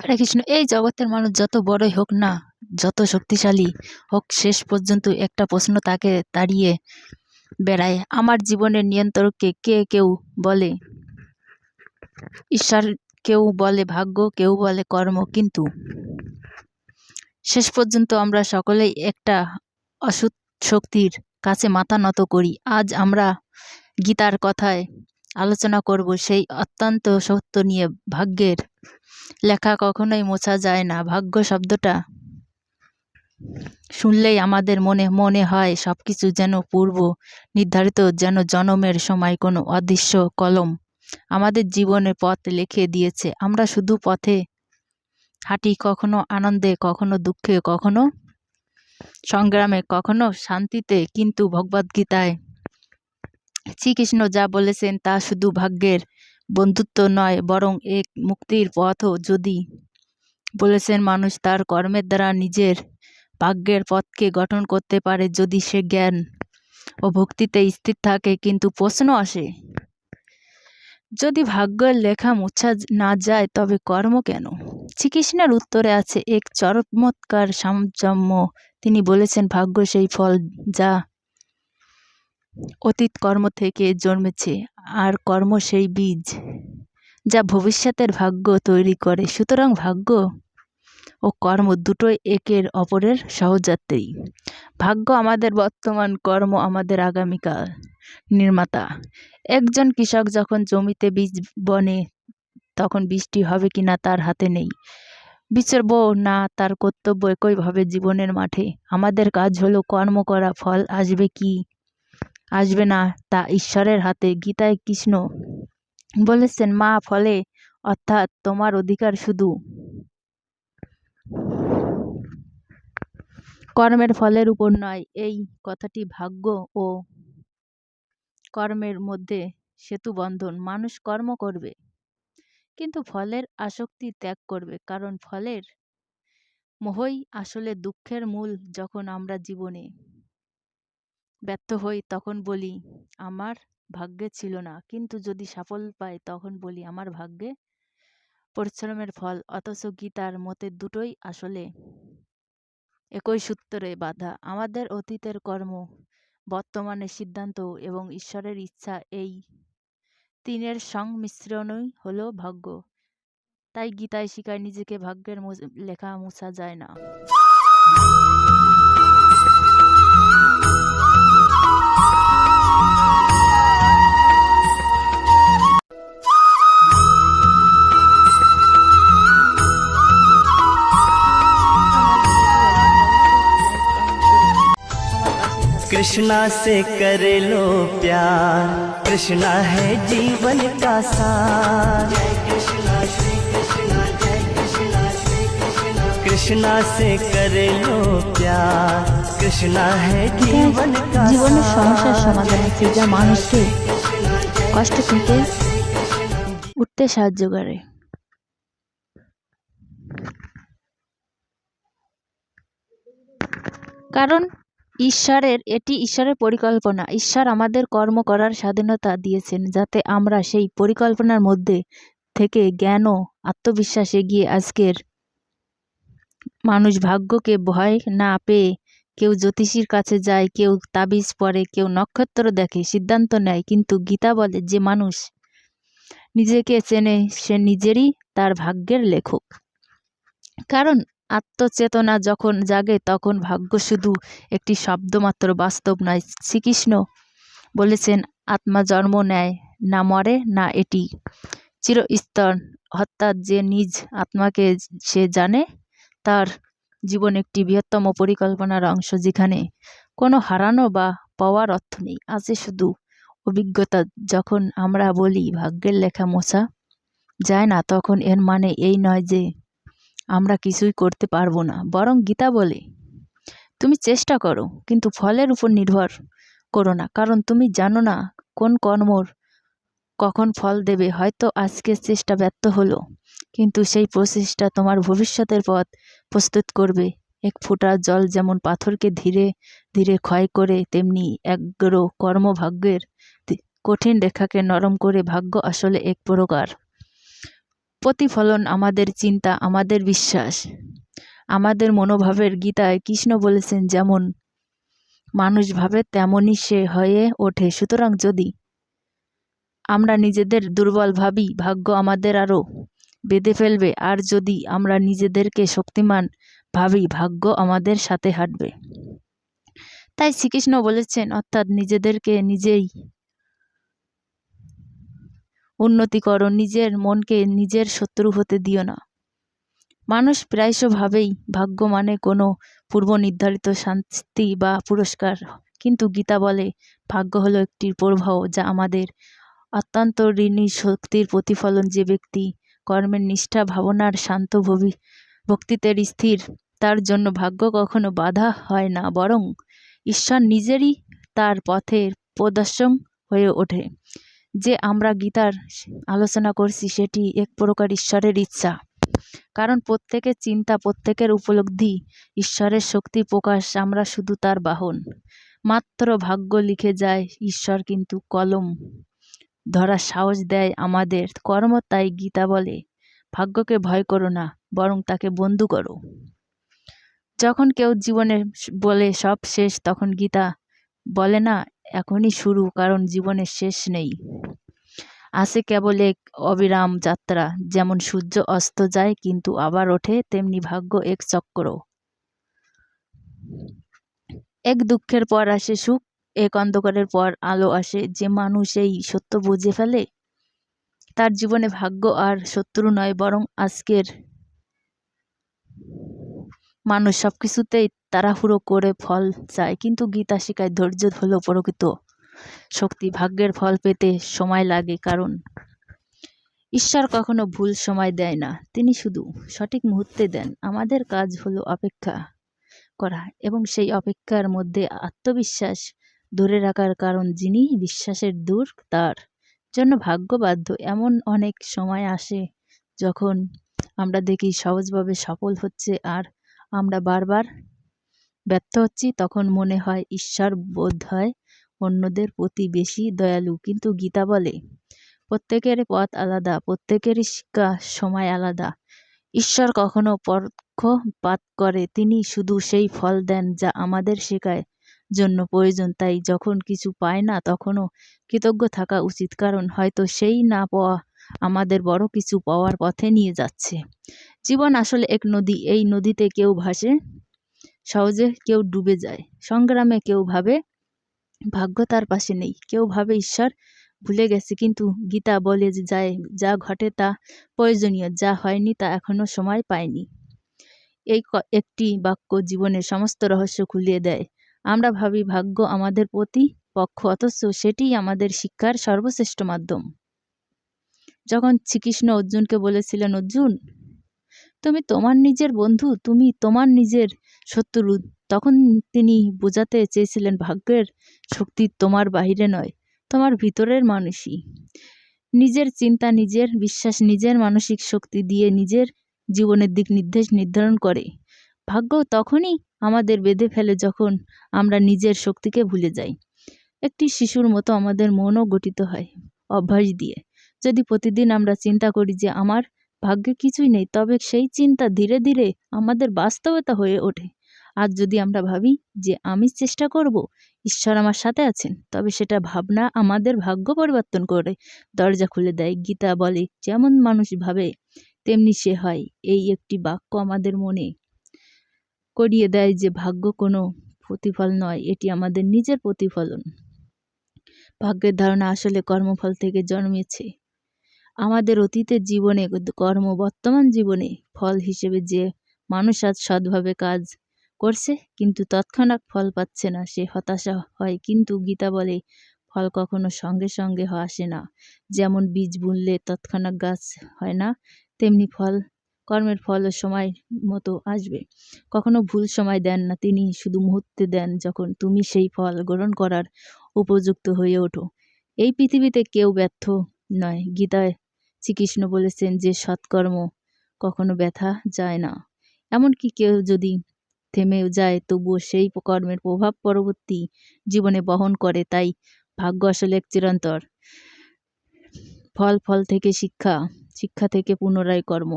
হরে কৃষ্ণ, এই জগতের মানুষ যত বড়ই হোক না, যত শক্তিশালী হোক, শেষ পর্যন্ত একটা প্রশ্ন তাকে তাড়িয়ে বেড়ায়, আমার জীবনের নিয়ন্ত্রককে কে কেউ বলে? ঈশ্বর কেউ বলে ভাগ্য, কেউ বলে কর্ম, কিন্তু শেষ পর্যন্ত আমরা সকলেই একটা অসুত শক্তির কাছে মাথা নত করি। আজ আমরা গীতার কথায় আলোচনা করব সেই অত্যন্ত সত্য নিয়ে ভাগ্যের লেখা কখনোই মোছা যায় না, ভাগ্য শব্দটা। শুনলেই আমাদের মনে মনে হয় সব কিছু যেন পূর্ব, নির্ধারিত যেন জনমের সময় কোনো অদৃশ্য কলম। আমাদের জীবনের পথ লিখে দিয়েছে, আমরা শুধু পথে হাঁটি কখনো আনন্দে, কখনো দুঃখে, কখনো সংগ্রামে, কখনো শান্তিতে, কিন্তু ভগবদ্গীতায় শ্রীকৃষ্ণ যা বলেছেন তা শুধু ভাগ্যের বন্ধুত্ব নয়, বরং এক মুক্তির পথও। যদি বলেছেন মানুষ তার কর্মের দ্বারা নিজের ভাগ্যের পথকে গঠন করতে পারে, যদি সে জ্ঞান ও ভক্তিতে স্থির থাকে, কিন্তু প্রশ্ন আসে, যদি ভাগ্যের লেখা মুছা না যায়, তবে কর্ম কেন? শ্রীকৃষ্ণের উত্তরে আছে, এক চরমৎকার সামজম্য তিনি বলেছেন, ভাগ্য সেই ফল যা অতীত কর্ম থেকে জন্মেছে, আর কর্ম সেই বীজ যা ভবিষ্যতের ভাগ্য তৈরি করে। সুতরাং ভাগ্য ও কর্ম দুটোই একের অপরের সহযাত্রী। ভাগ্য আমাদের বর্তমান, কর্ম আমাদের আগামীকাল। নির্মাতা, একজন কৃষক যখন জমিতে বীজ বনে, তখন বৃষ্টি হবে কি না তার হাতে নেই। বিচরব না তার কর্তব্য একইভাবে জীবনের মাঠে। আমাদের কাজ হলো কর্ম করা, ফল আসবে কি আসবে না। তা ঈশ্বরের হাতে গীতায় কৃষ্ণ বলেছেন, মা, ফলে অর্থাৎ তোমার অধিকার শুধু কর্মের ফলের উপর নয়। এই কথাটি ভাগ্য ও কর্মের মধ্যে সেতু বন্ধন। মানুষ কর্ম করবে, কিন্তু ফলের আসক্তি ত্যাগ করবে, কারণ ফলের মোহই আসলে দুঃখের মূল যখন আমরা জীবনে ব্যর্থ হই তখন বলি, আমার ভাগ্যে ছিল না। কিন্তু যদি সাফল্য পাই তখন বলি, আমার ভাগ্যে পরিশ্রমের ফল। অথচ গীতার মতে দুটোই আসলে একই সূত্রে বাধা। আমাদের অতীতের কর্ম বর্তমানে সিদ্ধান্ত এবং ঈশ্বরের ইচ্ছা এই তিনের সংমিশ্রণই হলো ভাগ্য। তাই গীতায় শিকায় নিজেকে ভাগ্যের লেখা মুছা যায় না। कृष्णा से कर लो प्यार कृष्णा है जीवन का सार कृष्णा से कर लो प्यार कृष्णा है जीवन का জীবনের সমস্যার सार সমাধান আছে যা মানুষকে কষ্ট থেকে উঠতে সাহায্য করে কারণ ঈশ্বরের, এটি ঈশ্বরের পরিকল্পনা। ঈশ্বর আমাদের কর্ম করার স্বাধীনতা দিয়েছেন যাতে আমরা সেই পরিকল্পনার মধ্যে থেকে জ্ঞান ও আত্মবিশ্বাস এগিয়ে আজকের মানুষ ভাগ্যকে ভয় না পেয়ে কেউ জ্যোতিষীর কাছে যায়, কেউ তাবিজ পড়ে কেউ নক্ষত্র দেখে, সিদ্ধান্ত নেয়। কিন্তু গীতা বলে, যে মানুষ নিজেকে চেনে, সে নিজেরই তার ভাগ্যের লেখক। কারণ আত্মচেতনা যখন জাগে, তখন ভাগ্য শুধু একটি শব্দমাত্র বাস্তব নয়। শ্রীকৃষ্ণ বলেছেন, আত্মা জন্ম নেয়, না মরে, না এটি। চিরস্তর, অর্থাৎ যে নিজ আত্মাকে সে জানে, তার জীবন একটি বৃহত্তম পরিকল্পনার অংশ, যেখানে কোনো হারানো বা পাওয়ার অর্থ নেই। আছে শুধু অভিজ্ঞতা, যখন আমরা বলি, ভাগ্যের লেখা মোছা যায় না, তখন এর মানে এই নয় যে আমরা কিছুই করতে পারব না। বরং গীতা বলে, তুমি চেষ্টা করো, কিন্তু ফলের উপর নির্ভর করো না। কারণ তুমি জানো না কোন কর্মর কখন ফল দেবে। হয়তো আজকের চেষ্টা ব্যর্থ হলো, কিন্তু সেই প্রচেষ্টা তোমার ভবিষ্যতের পথ প্রস্তুত করবে। এক ফোঁটা জল যেমন পাথরকে ধীরে ধীরে ক্ষয় করে, তেমনি একগ্র কর্মভাগ্যের কঠিন রেখাকে নরম করে ভাগ্য আসলে এক প্রকার প্রতিফলন আমাদের চিন্তা, আমাদের বিশ্বাস। আমাদের মনোভাবের গীতায় কৃষ্ণ বলেছেন যেমন, মানুষ ভাবে তেমনই সে হয়ে ওঠে। সুতরাং যদি আমরা নিজেদের দুর্বল ভাবি, ভাগ্য আমাদের আরও বেঁধে ফেলবে। আর যদি আমরা নিজেদেরকে শক্তিমান ভাবি, ভাগ্য আমাদের সাথে হাঁটবে। তাই শ্রীকৃষ্ণ বলেছেন, অর্থাৎ নিজেদেরকে নিজেই উন্নতি করো, নিজের মনকে নিজের শত্রু হতে দিও না। মানুষ প্রায়শ ভাবেই ভাগ্য মানে কোনো পূর্ব নির্ধারিত শান্তি বা পুরস্কার, কিন্তু গীতা বলে ভাগ্য হলো একটি প্রভাব যা আমাদের অত্যন্ত ঋণী শক্তির প্রতিফলন যে ব্যক্তি কর্মের নিষ্ঠা, ভাবনার শান্ত ভবি ভক্তিতের স্থির, তার জন্য ভাগ্য কখনো বাধা হয় না, বরং ঈশ্বর নিজেরই তার পথের প্রদর্শন হয়ে ওঠে। যে আমরা গীতার আলোচনা করছি সেটি এক প্রকার ঈশ্বরের ইচ্ছা। কারণ প্রত্যেকের চিন্তা, প্রত্যেকের উপলব্ধি, ঈশ্বরের শক্তি প্রকাশ আমরা শুধু তার বাহন। মাত্র ভাগ্য লিখে যায়, ঈশ্বর কিন্তু কলম। ধরার সাহস দেয় আমাদের, কর্ম তাই গীতা বলে। ভাগ্যকে ভয় করো না, বরং তাকে বন্ধু করো। যখন কেউ জীবনে বলে সব শেষ, তখন গীতা বলে না এখনই শুরু, কারণ জীবনের শেষ নেই। আছে কেবল এক অবিরাম যাত্রা, যেমন সূর্য অস্ত যায় কিন্তু আবার ওঠে, তেমনি ভাগ্য এক চক্র। এক দুঃখের পর আসে সুখ, এক অন্ধকারের পর আলো আসে। যে মানুষ এই সত্য বুঝে ফেলে, তার জীবনে ভাগ্য আর শত্রু নয়, বরং আজকের মানুষ সব কিছুতেই তাড়াহুড়ো করে ফল চায়। কিন্তু গীতা শিকায় ধৈর্য হলো প্রকৃত শক্তি। ভাগ্যের ফল পেতে সময় লাগে, কারণ ঈশ্বর কখনো ভুল সময় দেয় না। তিনি শুধু সঠিক মুহূর্তে দেন। আমাদের কাজ হলো অপেক্ষা করা এবং সেই অপেক্ষার মধ্যে আত্মবিশ্বাস ধরে রাখার কারণ যিনি বিশ্বাসের দূর, তার জন্য ভাগ্যবাধ্য। এমন অনেক সময় আসে যখন আমরা দেখি সহজভাবে সফল হচ্ছে আর আমরা বারবার ব্যর্থ হচ্ছি, তখন মনে হয় ঈশ্বর বোধ হয় অন্যদের প্রতি বেশি দয়ালু। কিন্তু গীতা বলে, প্রত্যেকের পথ আলাদা প্রত্যেকেরই শিক্ষা সময় আলাদা। ঈশ্বর কখনো পক্ষপাত করে, তিনি শুধু সেই ফল দেন যা আমাদের শেখায় জন্য প্রয়োজন। তাই যখন কিছু পায় না, তখনও কৃতজ্ঞ থাকা উচিত। কারণ হয়তো সেই না পাওয়া আমাদের বড় কিছু পাওয়ার পথে নিয়ে যাচ্ছে। জীবন আসলে এক নদী, এই নদীতে কেউ ভাসে, সহজে কেউ ডুবে যায়। সংগ্রামে কেউ ভাবে, ভাগ্য তার পাশে নেই। কেউ ভাবে ঈশ্বর ভুলে গেছে, কিন্তু গীতা বলে যে যায়, যা ঘটে তা প্রয়োজনীয়, যা হয়নি তা এখনও সময় পায়নি। এই একটি বাক্য জীবনের সমস্ত রহস্য খুলিয়ে দেয়। আমরা ভাবি ভাগ্য আমাদের প্রতি পক্ষ, অথচ সেটিই আমাদের শিক্ষার সর্বশ্রেষ্ঠ মাধ্যম। যখন শ্রীকৃষ্ণ অর্জুনকে বলেছিলেন, অর্জুন, তুমি তোমার নিজের বন্ধু, তুমি তোমার নিজের শত্রু। তখন তিনি বোঝাতে চেয়েছিলেন, ভাগ্যের শক্তি তোমার বাহিরে নয়, তোমার ভিতরের মানুষই। নিজের চিন্তা, নিজের বিশ্বাস, নিজের মানসিক শক্তি দিয়ে নিজের জীবনের দিক নির্দেশ নির্ধারণ করে। ভাগ্য তখনই আমাদের বেঁধে ফেলে যখন আমরা নিজের শক্তিকে ভুলে যাই। একটি শিশুর মতো আমাদের মনও গঠিত হয় অভ্যাস দিয়ে। যদি প্রতিদিন আমরা চিন্তা করি যে আমার ভাগ্যে কিছুই নেই, তবে সেই চিন্তা ধীরে ধীরে আমাদের বাস্তবতা হয়ে ওঠে। আর যদি আমরা ভাবি যে আমি চেষ্টা করব, ঈশ্বর আমার সাথে আছেন, তবে সেটা ভাবনা আমাদের ভাগ্য পরিবর্তন করে। দরজা খুলে দেয়, গীতা বলে, যেমন মানুষ ভাবে, তেমনি সে হয়। এই একটি বাক্য আমাদের মনে করিয়ে দেয় যে ভাগ্য কোনো প্রতিফল নয়, এটি আমাদের নিজের প্রতিফলন। ভাগ্যের ধারণা আসলে কর্মফল থেকে জন্মেছে। আমাদের অতীতের জীবনে, কর্ম, বর্তমান জীবনে ফল হিসেবে যে মানুষ আজ সৎভাবে কাজ করছে, কিন্তু তৎক্ষণাৎ ফল পাচ্ছে না। সে হতাশা হয়, কিন্তু গীতা বলে, ফল কখনো সঙ্গে সঙ্গে আসে না। যেমন বীজ বুনলে তৎক্ষণাৎ গাছ হয় না, তেমনি ফল, কর্মের ফল সময় মতো আসবে। কখনো ভুল সময় দেন না, তিনি শুধু মুহূর্তে দেন যখন তুমি সেই ফল গ্রহণ করার উপযুক্ত হয়ে ওঠো। এই পৃথিবীতে কেউ ব্যর্থ নয়, গীতায় শ্রীকৃষ্ণ বলেছেন যে, সৎকর্ম কখনো ব্যথা যায় না। এমনকি কেউ যদি থেমেও যায়, তবুও সেই কর্মের প্রভাব পরবর্তী জীবনে বহন করে। তাই ভাগ্য আসলে এক চিরন্তর ফল ফল থেকে শিক্ষা। শিক্ষা থেকে পুনরায় কর্ম।